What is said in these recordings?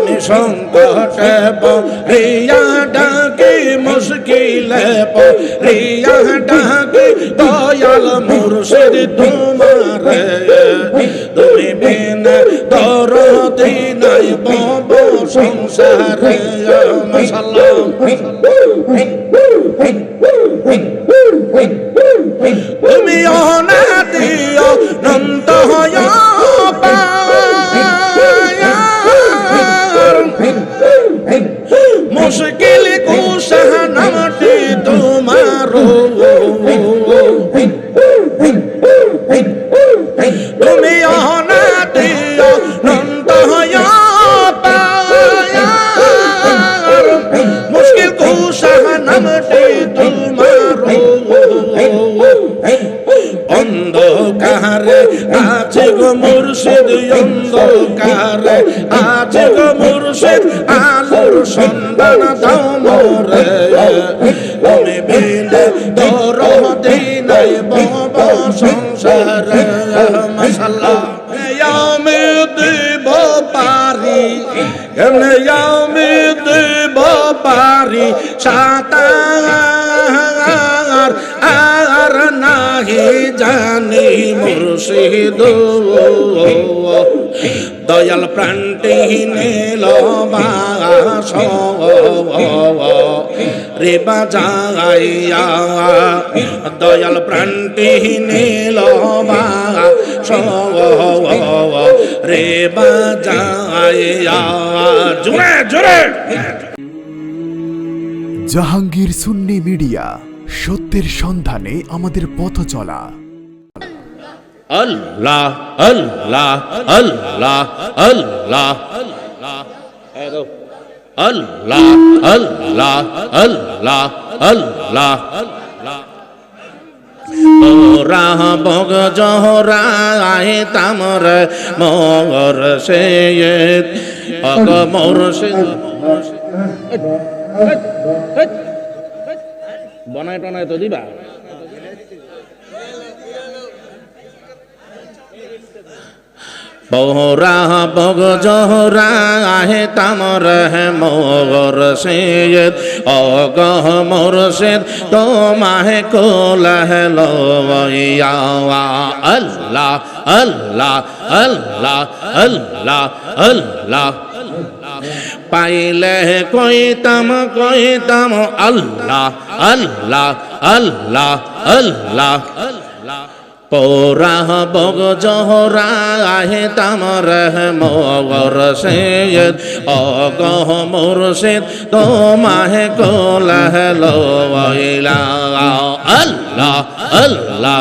আমি সংকটে রিয়া ডাকি মুশকিলে রিয়া ডাকি দয়াল মুর্শিদ তোমারে। তুমি বিন দরদি নাই বব সংসারে মাশাআল্লাহ। তুমি অন্ধকারে আছে গো মুর্শিদ আলোর সন্ধান দাও মোরে। তুমি বিনে তোর দিনাই বব সংসারে। মাশাআল্লাহ। আমি দিব পারি আমি দিব পারি? সাতার আর নাহি জানি মুর্শিদ দয়াল প্রাণটি নীল বাস রে বাজাইয়া, দয়াল প্রাণটি নীল বাস রে বাজাইয়া, জোরে জোরে। জাহাঙ্গীর সুন্নি মিডিয়া, সত্যের সন্ধানে আমাদের পথ চলা। আল্লাহ আল্লাহ আল্লাহ আল্লাহ আল্লাহ। আল্লাহ আল্লাহ আল্লাহ ওরা বগ জহরা আহে তামর মর সে মর সে বনায় টনায় তো দিবা। बहुरा बग जहरा आहे तमर है मोर सेद ओगह मोर सेद तो माहे को लह लो अल्लाह अल्लाह अल्लाह अल्लाह अल्लाह। पाइले कोई तम अल्लाह अल्लाह अल्लाह अल्लाह अल्लाह। পৌরাহ বগ জহরা আহে তামর মর সৈয়দ অগহ মুর্শিদ তোমাহে কোলাহ লোলা আল্লাহ আল্লাহ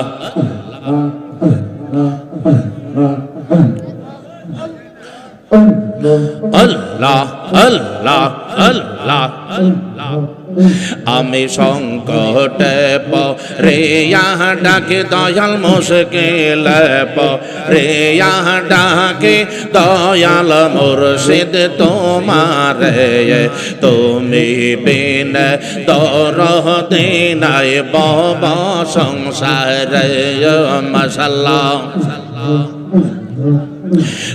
Allah, Allah, Allah, Allah, Allah. আমি সংকটে রে ডাকে দয়াল মুশকিল রে ডাকে দয়াল মুর্শিদ তোমার। তুমি বিন তোর দিনাই বব সংসার মশাল্লা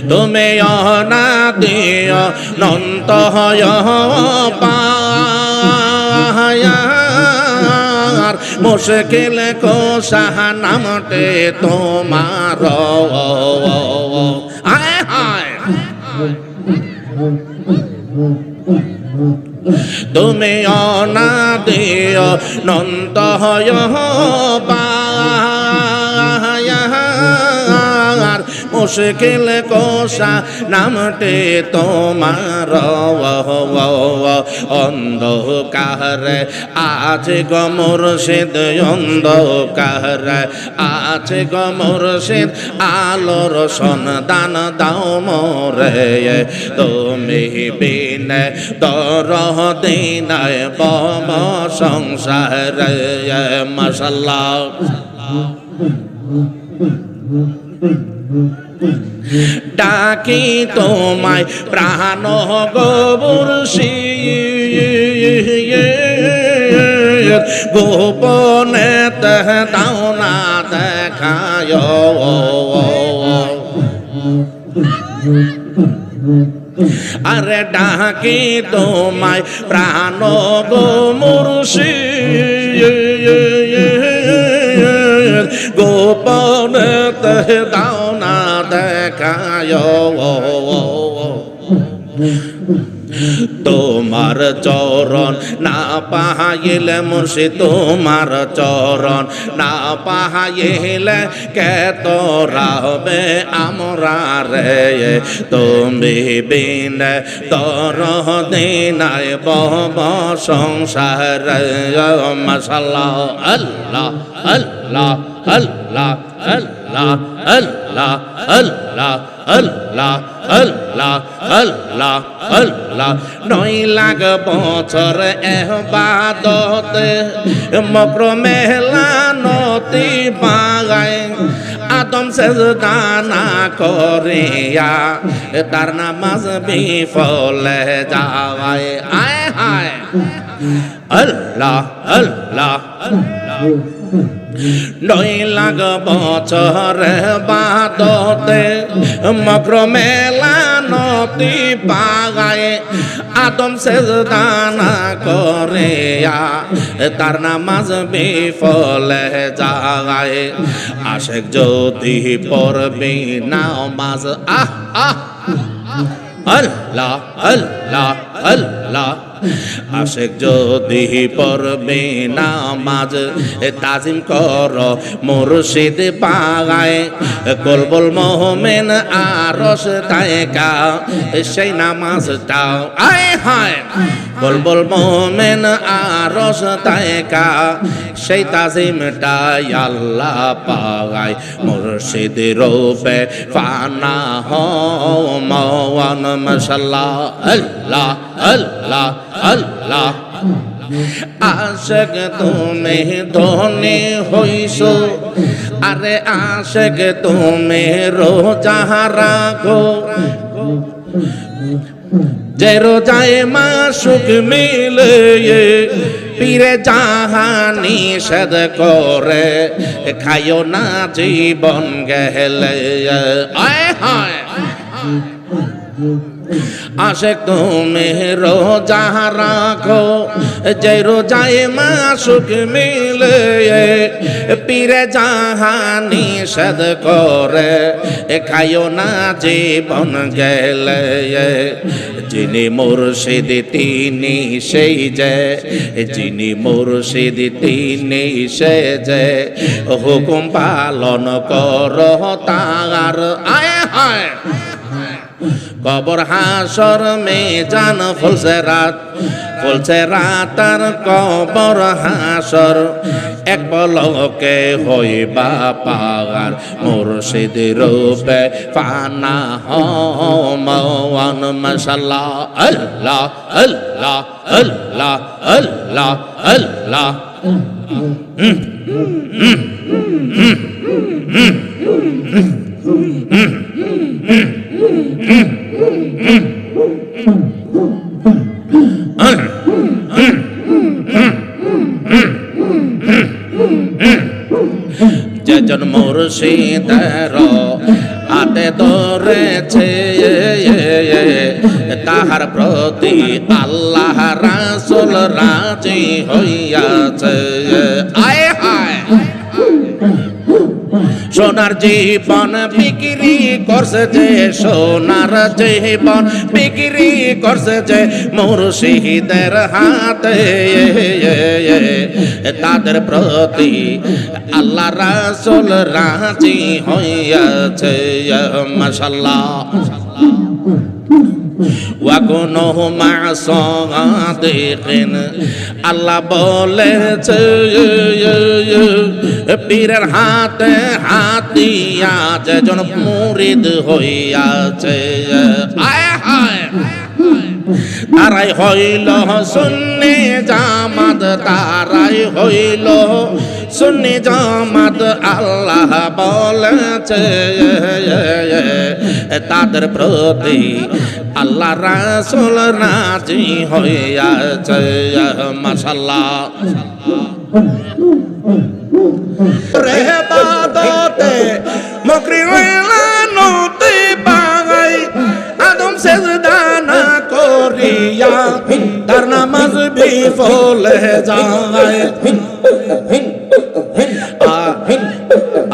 তুমি অনা দিও নন্ত হয় পায়ার মুশকিল কোষাহ নামটে তোমার আয় হায়। তুমি অনা দিও নন্ত হয় পায়ার মুশকিল কোষা নামটে তোমার অন্ধকার, আজ গমর সেদ অন্ধকার, আজ গমর সেদ আলোর সন্ধান দাও মোরে। তুমি বিন দর দিনায় বম সংসার মশাল্লা ডাকি তোমায় প্রাণ গবুরসি গোপনে তহ দাও না দেখায়। আরে ডাকি তোমায় প্রাণ গো গোপনে তে দাও না তোমার চরণ না পাহাইলে মুর্শি তোমার চরণ না পাহাইলে কে তোরা হবে আমরা রে? তুমি বিন তর দিনায় বব সংসার, মশাল্লাহ, আল্লাহ আল্লাহ আল্লাহ আল্লাহ। আল্লাহ আল্লাহ আল্লাহ আল্লাহ আল্লাহ আল্লাহ নয় লাখ বছর এহবাদতে মক্র মেলা নতি বাগায়। আদম সেজদানা করিয়া, তার নামাজ বিফলে যাওয়ায়। আয়, হায়। আল্লাহ আল্লাহ আল্লাহ। নয় লাগ বছর বাদতে মগ্র মেলা নতি পাগায়, আদম সে দানা করে তার নামাজ বিফলে যায় আশেক যদি পড়বি নামাজ আহ আহ, আল্লাহ আল্লাহ আল্লাহ। আশেক যদি পড়বে নামাজ তাজিম কর মুর্শিদ পাগায় কলবল মোহমেন আরস তায়কা সেই নামাজটাও আয় হায় বলবল মোহমেন আরস তায়কা, সেই তাজিমটাই আল্লাহ পাগায় মুর্শিদ রূপে ফানা হওয়ান মশাল্লাহ আল্লাহ। আল্লাহ আল্লাহ। আশেক, তুমি ধনী হইস আরে আশেক, তুমি রোজা রাখো। যে রোজায় মা সুখ মিলে পীরে জাহানি সদ করে, খাইও না জীবন গেলে আয় হায়। আশেক তুমি রোজা রাখো, যে রোজায় মা সুখ মিলে পীরে জাহানি সদ করে খাইও না জীবন গেলে। যিনি মুর্শিদ তিনি সেই যে, যিনি মুর্শিদ তিনি সে যে। হুকুম পালন কর তার আয় হায়। কবর হাসর মে জান ফুলসে রাত ফুলসে রাত আর কবর হাসর এক পলকে হইবা পাগার মুর্শিদ রূপে ফানা হমান মশাল্লাহ আল্লাহ আল্লাহ আল্লাহ আল্লাহ আল্লাহ যেজন মুর্শিদের হাতে ধরেছে তাহার প্রতি আল্লাহ রাসুল রাজি হইয়াছে। আয় সোনার জীবন বিক্রি করছে যে, সোনার জীবন বিক্রি করছে যে, মুর্শিদের হাতে, তাদের প্রতি আল্লাহ রাসুল রাজি হইয়াছে মশাল্লাহ আল্লাহ বলেছে পীরের হাতে হাতিয়া যেজন মুরিদ হইয়াছে। হায়, তারাই হইল সুন্নি জামাত, তারাই হইল সুন্নি জামাত। আল্লাহ বলেছে তাদের প্রতি আল্লাহ রাসুল রাজি হইয়াছে মাসাল্লাহ রে বাদতে মকরি নতি পাগাই আদম সেজদা তার নামাজ বিফলে যায়।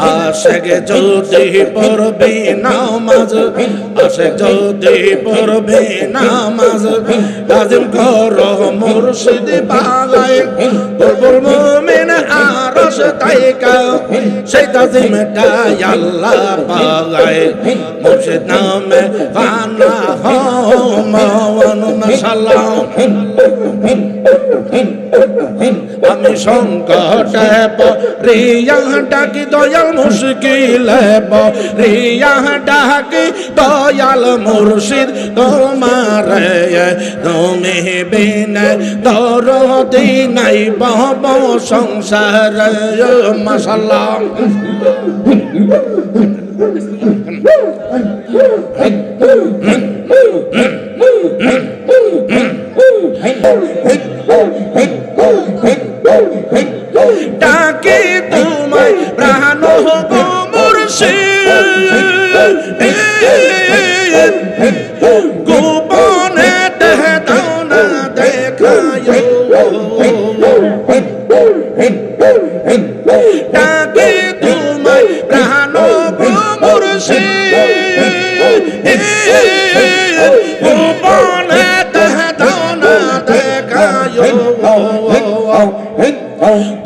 আশেক যদি পড়বে নামাজ আশেক যদি পড়বে নামাজ কাজিম কর মুর্শিদ পাগায় বুলবুল মুমিন আমি সংকটে রিয়া ডাকি দয়াল মুশকিল রিয়া ডাকি দয়াল মুর্শিদ তোমার। তুমি বহব সংসার। মাসাল্লাহ ডাকে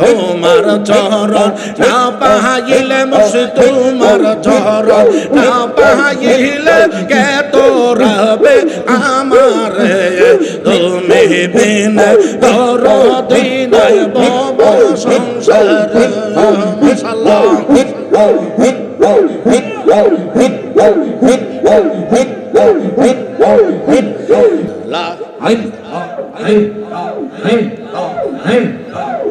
তোমার চরণ, না পাহাইলে মোস তোমার চরণ, না পাহাইলে কে তো রবে আমার? তুমি বিন ধর দিন বব সংসার। লা হাই হাই হাই হাই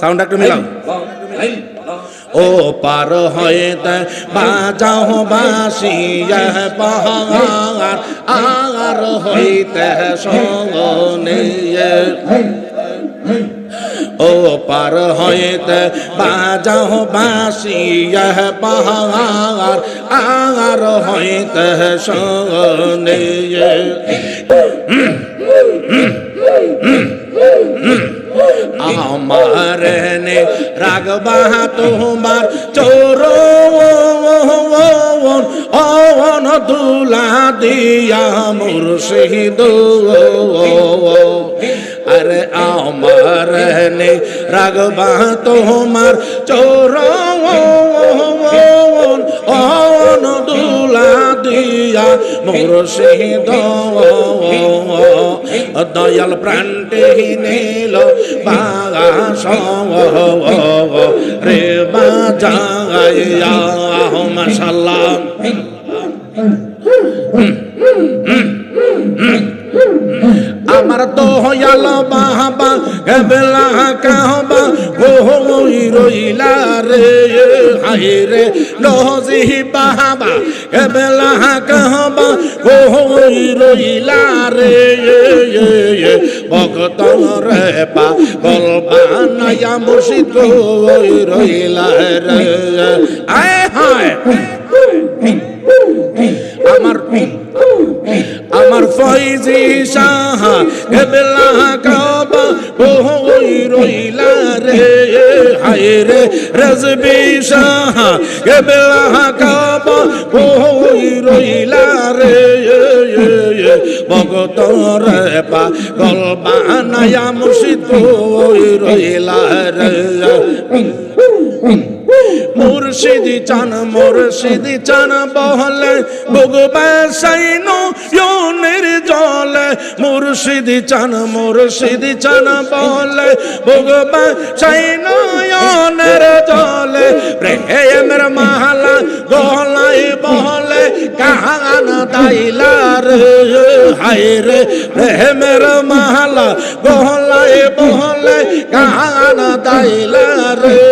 সাউন্ড একটু মিলাও ও পার হইতে বাজাও বাসিয়া পাহাড়, আর হইতে সনিয়ে ও পার হইতে বাজাও বাসিয়া পাহাড়, আর হইতে সনিয়ে আমার নে রাগবা তোমার চোর অন দুলা দিয়া মুর্শিদ আরে আমার নে রাগবা তোমার চোর অন দিয়া মুর্শিদ দয়াল প্রাণটে নীল বাগাস রে বাজাইয়া। আমার তো হয়াল বাবা কেবলা কাহবা ওই রইলা রে। রে নজি বাবা কেবলা কাহবা ওই রইলা রে ভক্ত রে পা গলবা মুর্শিদ ওই রইলা রে। আয়, হায়। আমার আমার ফয়জি শাহ কেবলা কাবা ওই রইলা রে হায় রে রজবি শাহ কেবলা কাবা ওই রইলা রে ভগত রে পা গলবা নায়া মুর্শিদ ওই রইলা রে মুর্শিদি চান মুর্শিদি চান বহলে। ভগবা সাইনো ইয়নের জলে। মুর্শিদি চান মুর্শিদি চান বহলে। ভগবা সাইনো ইয়নের জলে। প্রেমের মালা গলায় বহলে। কাহান দাইলা রে হায় রে। প্রেমের মালা গলায় বহলে। কাহান দাইলা রে